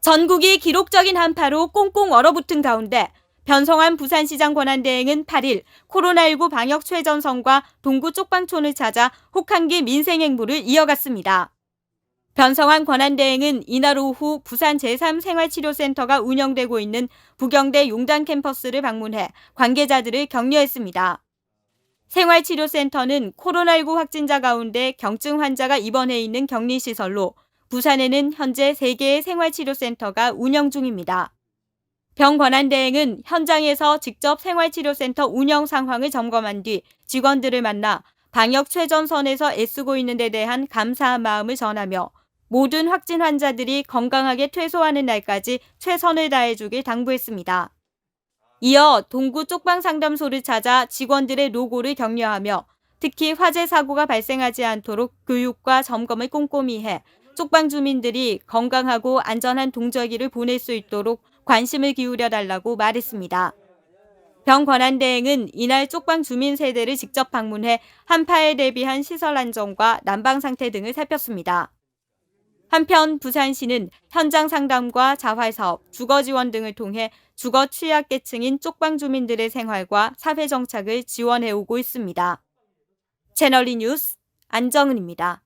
전국이 기록적인 한파로 꽁꽁 얼어붙은 가운데 변성환 부산시장 권한대행은 8일 코로나19 방역 최전선과 동구 쪽방촌을 찾아 혹한기 민생 행보를 이어갔습니다. 변성환 권한대행은 이날 오후 부산 제3생활치료센터가 운영되고 있는 부경대 용단 캠퍼스를 방문해 관계자들을 격려했습니다. 생활치료센터는 코로나19 확진자 가운데 경증 환자가 입원해 있는 격리시설로 부산에는 현재 3개의 생활치료센터가 운영 중입니다. 병권한대행은 현장에서 직접 생활치료센터 운영 상황을 점검한 뒤 직원들을 만나 방역 최전선에서 애쓰고 있는 데 대한 감사한 마음을 전하며 모든 확진 환자들이 건강하게 퇴소하는 날까지 최선을 다해주길 당부했습니다. 이어 동구 쪽방 상담소를 찾아 직원들의 노고를 격려하며 특히 화재 사고가 발생하지 않도록 교육과 점검을 꼼꼼히 해 쪽방 주민들이 건강하고 안전한 동절기를 보낼 수 있도록 관심을 기울여 달라고 말했습니다. 병 권한대행은 이날 쪽방 주민 세대를 직접 방문해 한파에 대비한 시설 안정과 난방 상태 등을 살폈습니다. 한편 부산시는 현장 상담과 자활 사업, 주거 지원 등을 통해 주거 취약계층인 쪽방 주민들의 생활과 사회 정착을 지원해 오고 있습니다. 채널리 뉴스 안정은입니다.